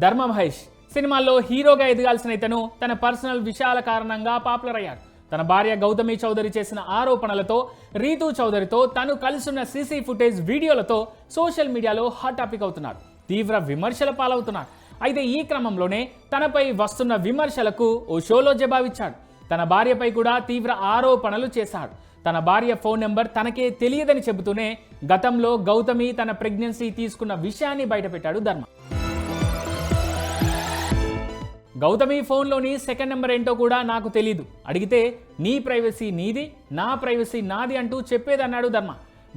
ధర్మ మహేష్ సినిమాల్లో హీరోగా ఎదగాల్సిన ఇతను తన పర్సనల్ విషయాల కారణంగా పాపులర్ అయ్యాడు తన భార్య గౌతమి చౌదరి చేసిన ఆరోపణలతో రీతు చౌదరితో తను కలిసున్న సీసీ ఫుటేజ్ వీడియోలతో సోషల్ మీడియాలో హాట్ టాపిక్ అవుతున్నాడు తీవ్ర విమర్శల పాలవుతున్నాడు అయితే ఈ క్రమంలోనే తనపై వస్తున్న విమర్శలకు ఓ షోలో జవాబిచ్చాడు. తన భార్యపై కూడా తీవ్ర ఆరోపణలు చేశాడు. తన భార్య ఫోన్ నెంబర్ తనకే తెలియదని చెబుతూనే గతంలో గౌతమి తన ప్రెగ్నెన్సీ తీసుకున్న విషయాన్ని బయటపెట్టాడు ధర్మ. గౌతమి ఫోన్లోని సెకండ్ నెంబర్ ఏంటో కూడా నాకు తెలీదు. అడిగితే నీ ప్రైవసీ నీది నా ప్రైవసీ నాది అంటూ చెప్పేదన్నాడు ధర్మ.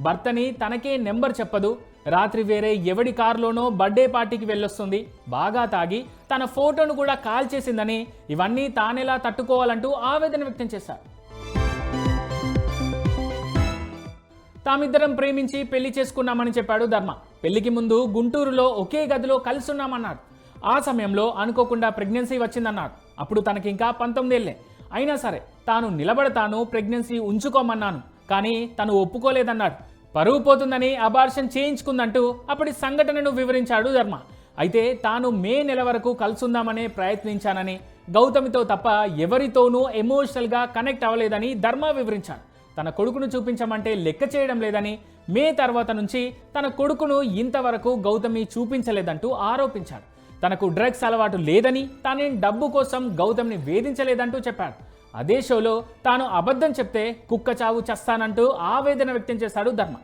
భర్తని తనకే నెంబర్ చెప్పదు. రాత్రి వేరే ఎవడి కారులోనో బర్త్డే పార్టీకి వెళ్ళొస్తుంది. బాగా తాగి తన ఫోటోను కూడా కాల్ చేసిందని ఇవన్నీ తానెలా తట్టుకోవాలంటూ ఆవేదన వ్యక్తం చేశారు. తామిద్దరం ప్రేమించి పెళ్ళి చేసుకున్నామని చెప్పాడు ధర్మ. పెళ్ళికి ముందు గుంటూరులో ఒకే గదిలో కలుసున్నామన్నాడు ఆ సమయంలో అనుకోకుండా ప్రెగ్నెన్సీ వచ్చిందన్నారు. అప్పుడు తనకి ఇంకా పంతొమ్మిదేళ్ళే. అయినా సరే తాను నిలబడతాను ప్రెగ్నెన్సీ ఉంచుకోమన్నాను. కానీ తను ఒప్పుకోలేదన్నాడు. పరువు పోతుందని అబార్షన్ చేయించుకుందంటూ అప్పటి సంఘటనను వివరించాడు ధర్మ. అయితే తాను మే నెల వరకు కలుసుందామనే ప్రయత్నించానని గౌతమితో తప్ప ఎవరితోనూ ఎమోషనల్గా కనెక్ట్ అవ్వలేదని ధర్మ వివరించాడు. తన కొడుకును చూపించమంటే లెక్క చేయడం లేదని మే తర్వాత నుంచి తన కొడుకును ఇంతవరకు గౌతమి చూపించలేదంటూ ఆరోపించాడు. తనకు డ్రగ్స్ అలవాటు లేదని తానేం డబ్బు కోసం గౌతమ్ని వేధించలేదంటూ చెప్పాడు. అదే షోలో తాను అబద్ధం చెప్తే కుక్క చావు చస్తానంటూ ఆవేదన వ్యక్తం చేశాడు ధర్మ.